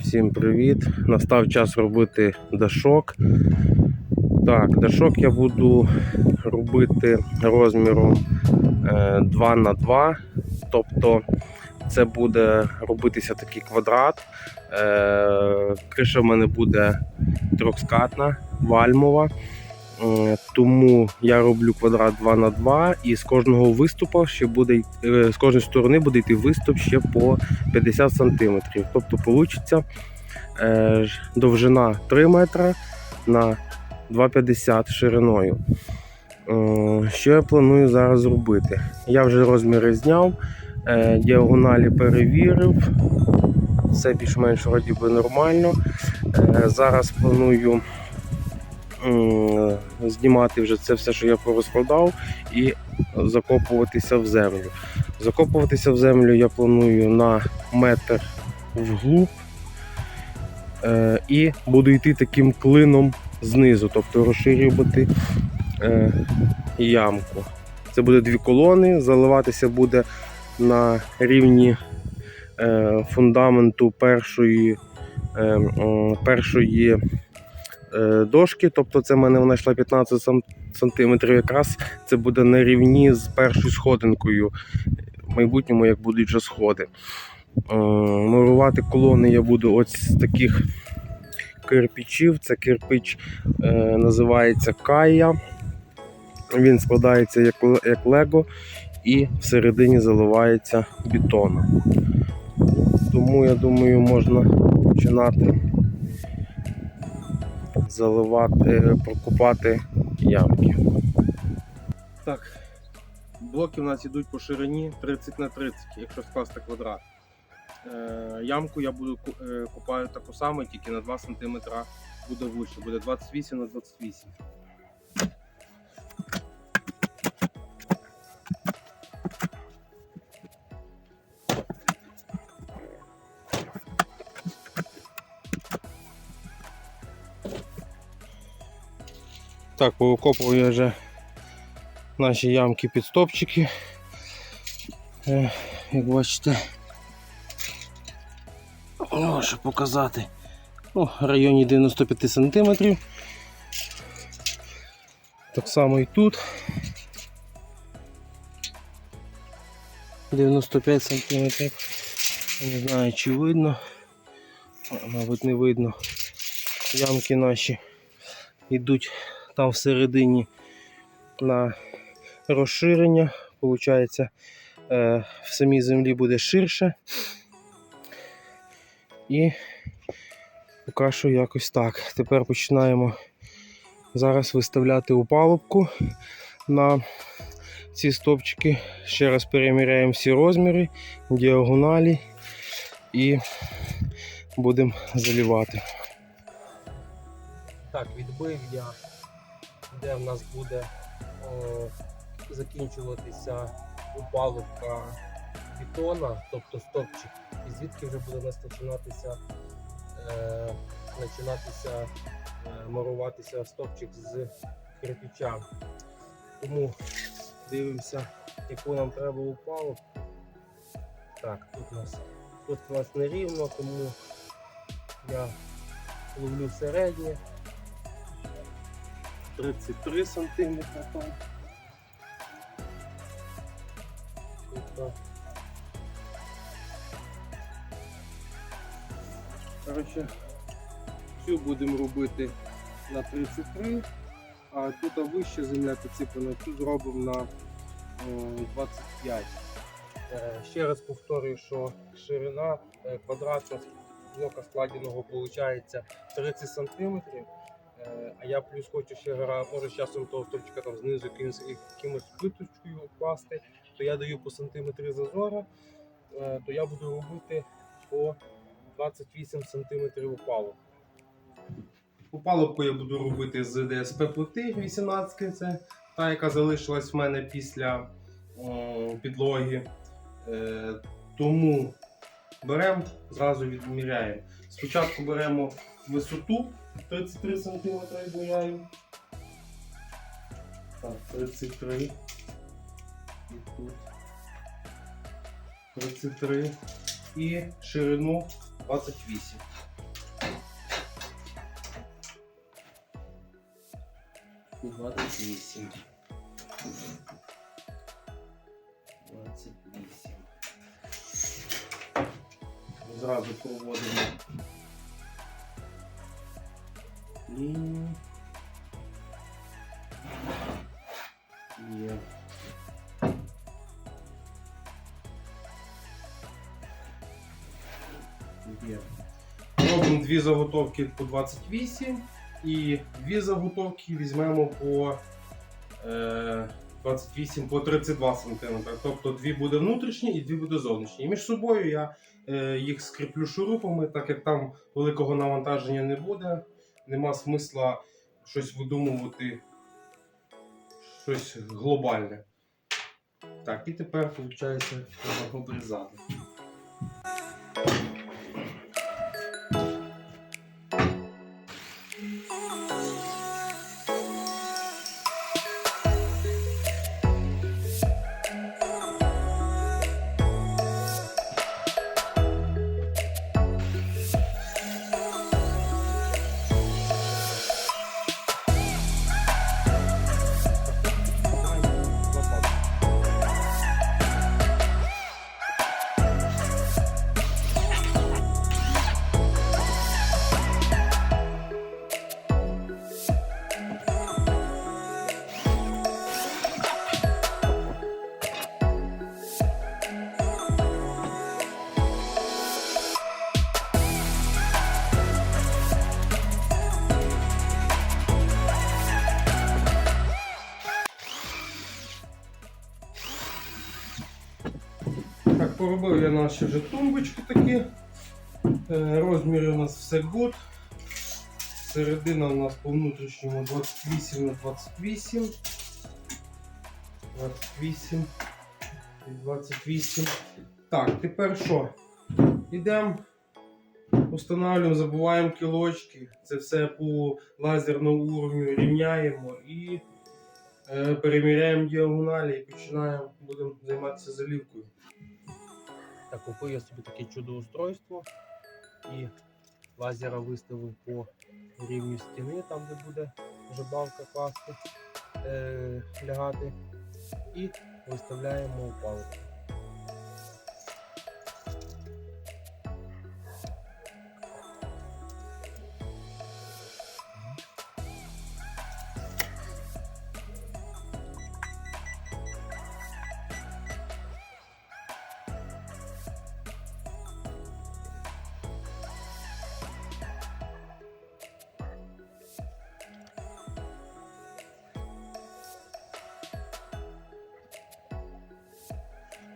Всім привіт! Настав час робити дашок. Так, дашок я буду робити розміром 2 на 2 тобто це буде робитися такий квадрат. Е, Криша в мене буде трьохскатна, вальмова. Е, Тому я роблю квадрат 2 на 2 і з кожного виступу ще буде е, з кожної сторони буде йти виступ ще по 50 см. Тобто вийде довжина 3 метра на 2,50 шириною. Е, Що я планую зараз зробити? Я вже розміри зняв, діагоналі перевірив. Все більш-менш би нормально. Зараз планую знімати вже це все, що я порозпродав, і закопуватися в землю. Закопуватися в землю я планую на метр вглуб е, і буду йти таким клином знизу, тобто розширювати е, ямку. Це буде дві колони, заливатися буде на рівні е, фундаменту першої, е, першої е, дошки, тобто це в мене вона йшла 15 сам- сантиметрів. Якраз це буде на рівні з першою сходинкою. В майбутньому, як будуть вже сходи. Е, Мурувати колони я буду ось з таких кирпичів. Це кирпич е, називається Кая. Він складається як, як лего і всередині заливається бетоном. Тому я думаю, можна починати заливати, прокупати ямки. Так, блоки в нас йдуть по ширині 30 на 30, якщо скласти квадрат. Е, ямку я буду ку- е, таку саму, тільки на 2 см буде вище, буде 28 на 28. Так, повикопував вже наші ямки під стопчики. Е, як бачите, ну, щоб показати. Ну, в районі 95 см. Так само і тут. 95 см. Не знаю, чи видно. Мабуть, не видно. Ямки наші йдуть там всередині на розширення. Получається, е, в самій землі буде ширше. І поки якось так. Тепер починаємо зараз виставляти опалубку на ці стопчики. Ще раз переміряємо всі розміри, діагоналі і будемо залівати. Так, відбив я, де в нас буде о, закінчуватися упалубка бетона, тобто стопчик, і звідки вже буде нас починатися, е, починатися е, маруватися стопчик з кирпича. Тому дивимося, яку нам треба упалубку. Так, тут у нас, тут у нас нерівно, тому я ловлю середнє. 33 сантиметра там. Тут, Коротше, цю будемо робити на 33, а тут вище земля підсипана, цю зробимо на е, 25. Е, Ще раз повторюю, що ширина е, блока складеного виходить 30 см. Е, А я плюс хочу ще гра, може часом того стовпчика там знизу якимось, плиточкою вкласти, то я даю по сантиметрі зазора, е, то я буду робити по 28 см опалу. Опалубку я буду робити з ДСП плити 18 це та, яка залишилась в мене після о, підлоги. Е, тому беремо, зразу відміряємо. Спочатку беремо висоту 33 см відміряю. Так, 33. І тут 33. І ширину 28. Двадцять вісім. Двадцять вісім. Зразу проводимо лінію. Є. Робимо дві заготовки по 28 і дві заготовки візьмемо по е, 28 по 32 см. Тобто дві буде внутрішні і дві буде зовнішні. І між собою я е, їх скріплю шурупами, так як там великого навантаження не буде. Нема смисла щось видумувати, щось глобальне. Так, і тепер, виходить, треба обрізати. Так, поробив я наші вже тумбочки такі. Е, Розміри у нас все good. Середина у нас по внутрішньому 28 на 28. 28 і 28. Так, тепер що? Йдемо, встановлюємо, забуваємо кілочки. Це все по лазерному уровню рівняємо і е, переміряємо діагоналі і починаємо, будемо займатися залівкою. Так, купив я собі таке чудо-устройство і лазера виставив по рівню стіни, там де буде жабалка класти, е, лягати. І виставляємо опалку.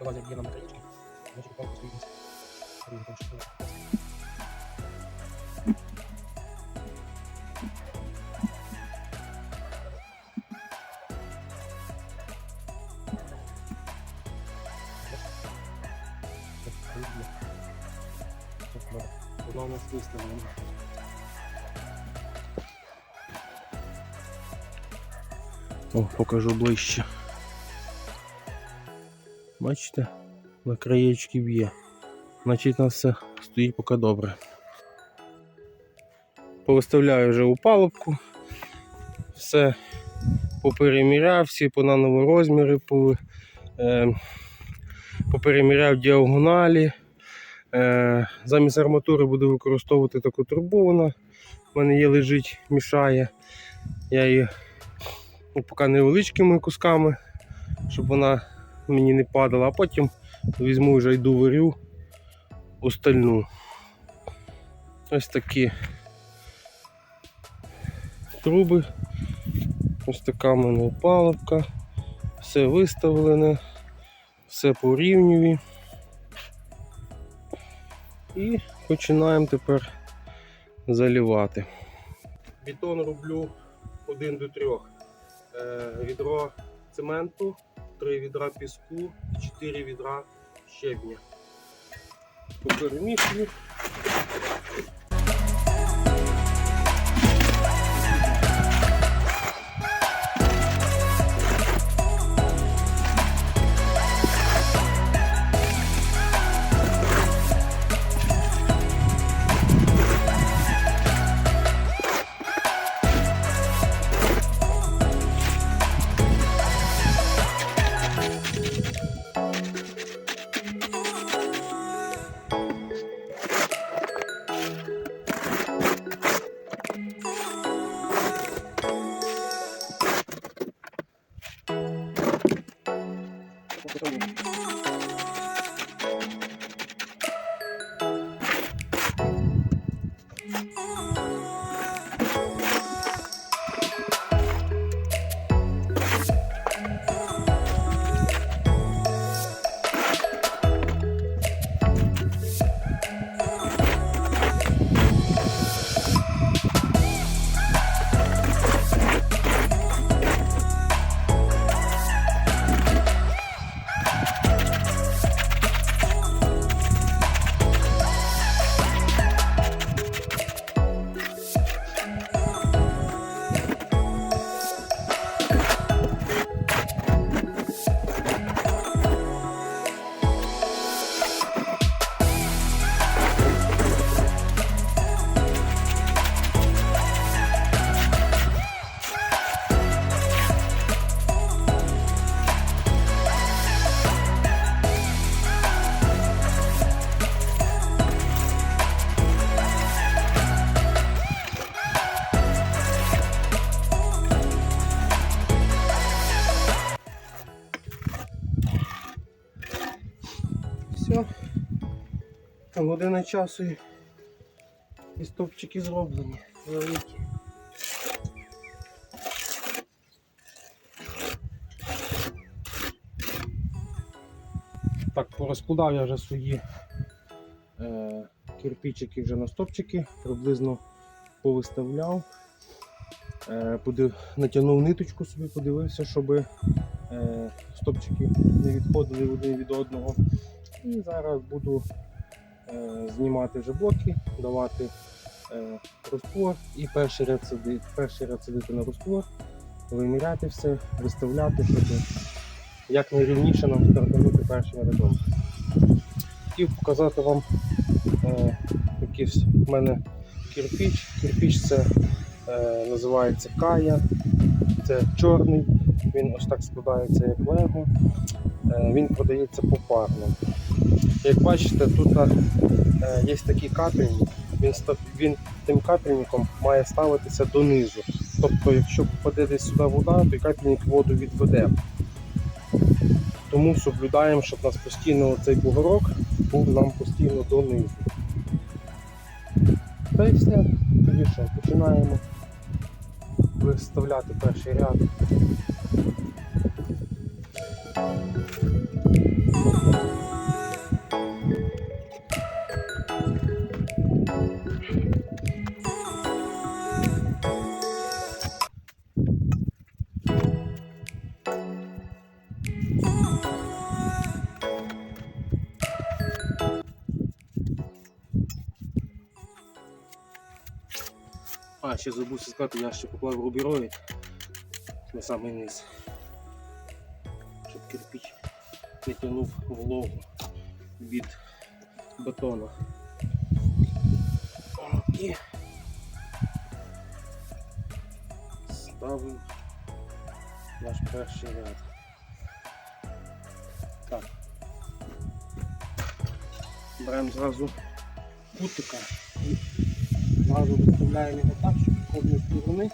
Лазер є на наконечки. Значить, опалку стоїть. Рівень там чотири. У нас виставлена. О, покажу ближче. Бачите, на краєчки б'є. Значить, на все стоїть поки добре. Повиставляю вже упалубку. Все попереміряв, всі по наново розміри, по, е, діагоналі. Е, замість арматури буду використовувати таку трубу. Вона в мене є лежить, мішає. Я її ну, поки невеличкими кусками, щоб вона мені не падала, а потім візьму вже йду варю остальну. Ось такі труби. Ось така в мене опалубка. Все виставлене, все по рівневі. І починаємо тепер залівати. Бетон роблю 1 до 3. Е, відро цементу, 3 відра піску і 4 відра щебня. Все. Година часу і- і стовпчики зроблені. Великі. Так, порозкладав я вже свої е, кирпичики вже на стопчики, приблизно повиставляв. Е, натягнув ниточку собі, подивився, щоб е, стопчики не відходили один від одного. І зараз буду знімати вже блоки, давати е, розтвор і перший ряд, сади, перший ряд садити на розтвор, виміряти все, виставляти, щоб якнайрівніше нам стартанути першим рядом. Хотів показати вам е, якийсь в мене кирпіч. Кирпіч це е, називається кая, це чорний, він ось так складається як лего. Е, він продається попарно. Як бачите, тут е, є такий капельник, він, він тим капельником має ставитися донизу. Тобто, якщо попаде десь сюди вода, то капельник воду відведе. Тому соблюдаємо, щоб у нас постійно цей бугорок був нам постійно донизу. Все. Тоді що, починаємо виставляти перший ряд. А, ще забув сказати, я ще поклав рубіроїд на самий низ. Щоб кирпич не тягнув вологу від бетону. І ставимо наш перший ряд. Так. Беремо зразу кутика і Зразу виставляємо його так, щоб кожної сторони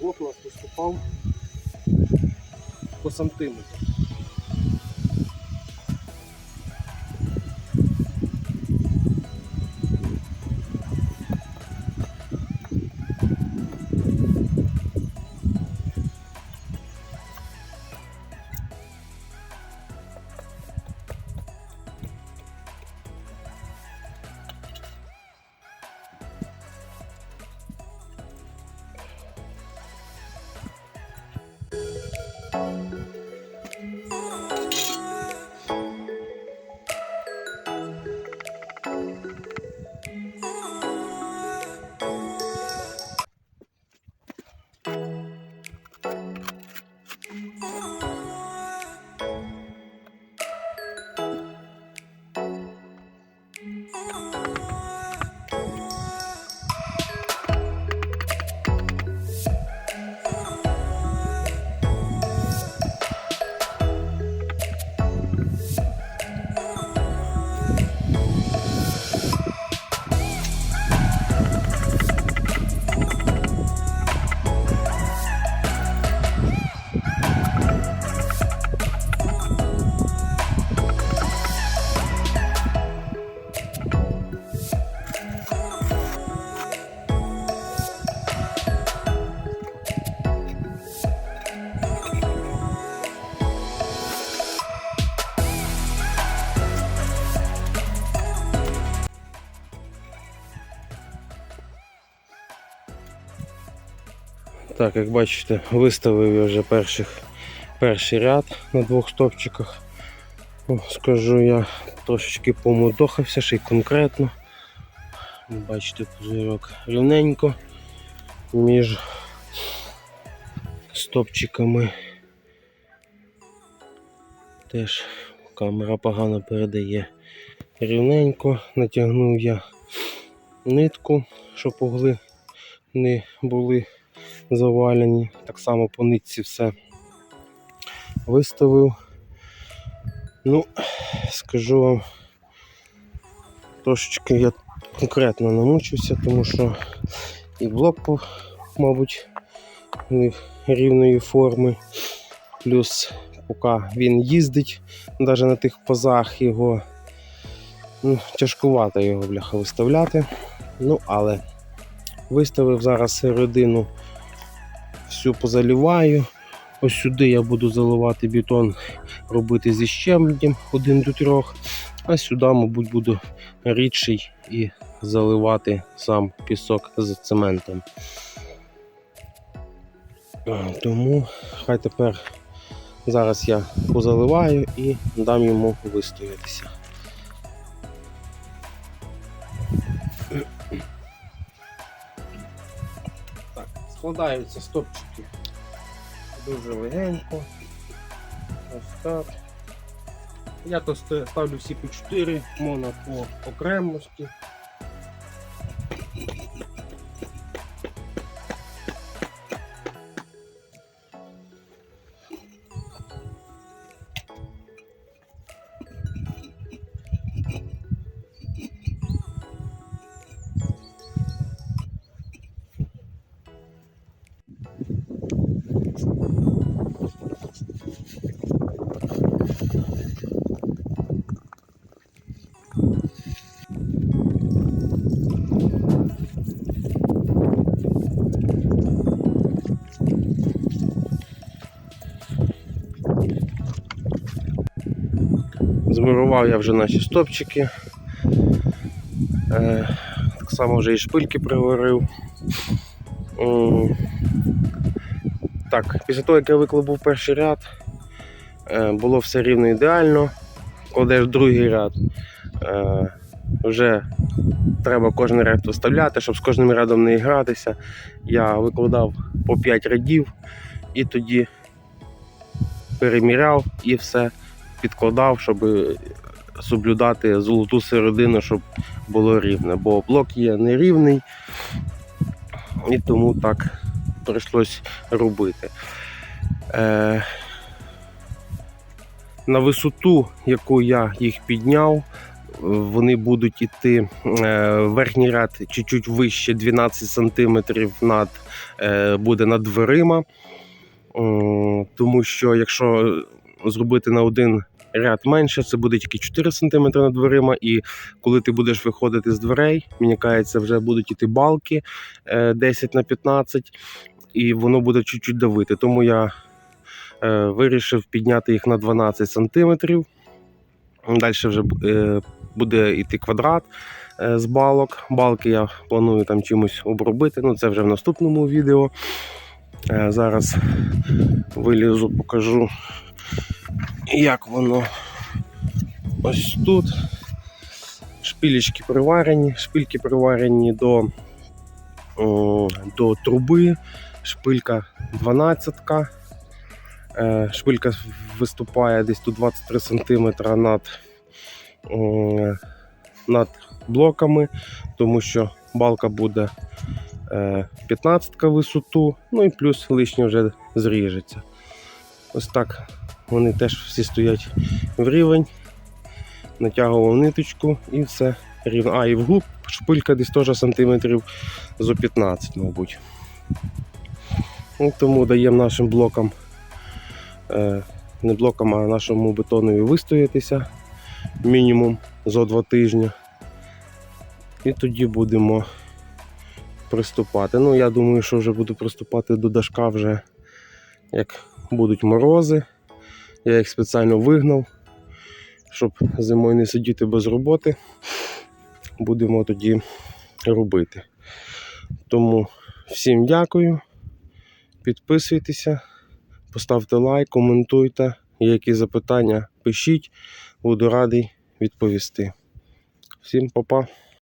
блок у нас виступав по сантиметру. Так, як бачите, виставив я вже перших, перший ряд на двох стовпчиках. Скажу я трошечки помудохався, ще й конкретно. Бачите, пузирьок рівненько між стопчиками. Теж камера погано передає рівненько. Натягнув я нитку, щоб угли не були завалені. Так само по нитці все виставив. Ну, скажу вам, трошечки я конкретно намучився, тому що і блок, мабуть, не рівної форми. Плюс, поки він їздить, навіть на тих пазах його ну, тяжкувато його бляха виставляти. Ну, але виставив зараз середину, всю позаліваю. Ось сюди я буду заливати бетон, робити зі щебнем 1 до 3, а сюди, мабуть, буду рідший і заливати сам пісок з цементом. Тому хай тепер зараз я позаливаю і дам йому вистоятися. Складаються стопчики дуже легенько. Ось так. Я то ставлю всі по 4, моно по окремості. Змурував я вже наші стопчики. Е, так само вже і шпильки приварив. Так, після того, як я виклав перший ряд, е, було все рівно ідеально. Кладеш другий ряд. Е, вже треба кожен ряд виставляти, щоб з кожним рядом не гратися. Я викладав по 5 рядів і тоді переміряв і все підкладав, щоб соблюдати золоту середину, щоб було рівне. Бо блок є нерівний, і тому так прийшлось робити. Е, на висоту, яку я їх підняв, вони будуть іти е, верхній ряд чуть-чуть вище 12 см над, е, буде над дверима. Тому що якщо зробити на один ряд менше, це буде тільки 4 см над дверима, і коли ти будеш виходити з дверей, мені кажеться, вже будуть іти балки е, 10 на 15, і воно буде чуть-чуть давити. Тому я е, вирішив підняти їх на 12 см. Далі вже е, буде йти квадрат е, з балок. Балки я планую там чимось обробити. Ну, це вже в наступному відео. Е, Зараз вилізу, покажу, як воно ось тут. Шпилечки приварені, шпильки приварені до, до труби, шпилька 12. Е, Шпилька виступає десь тут 23 см над, над блоками, тому що балка буде 15 висоту, ну і плюс лишнє вже зріжеться. Ось так вони теж всі стоять в рівень, натягував ниточку і все рівно. А, і вглуб шпилька десь теж сантиметрів зо 15, мабуть. Ну, тому даємо нашим блокам, е, не блокам, а нашому бетонові вистоятися мінімум за 2 тижні. І тоді будемо приступати. Ну, я думаю, що вже буду приступати до дашка вже як будуть морози. Я їх спеціально вигнав, щоб зимою не сидіти без роботи. Будемо тоді робити. Тому всім дякую. Підписуйтеся, поставте лайк, коментуйте. Які запитання, пишіть. Буду радий відповісти. Всім па-па.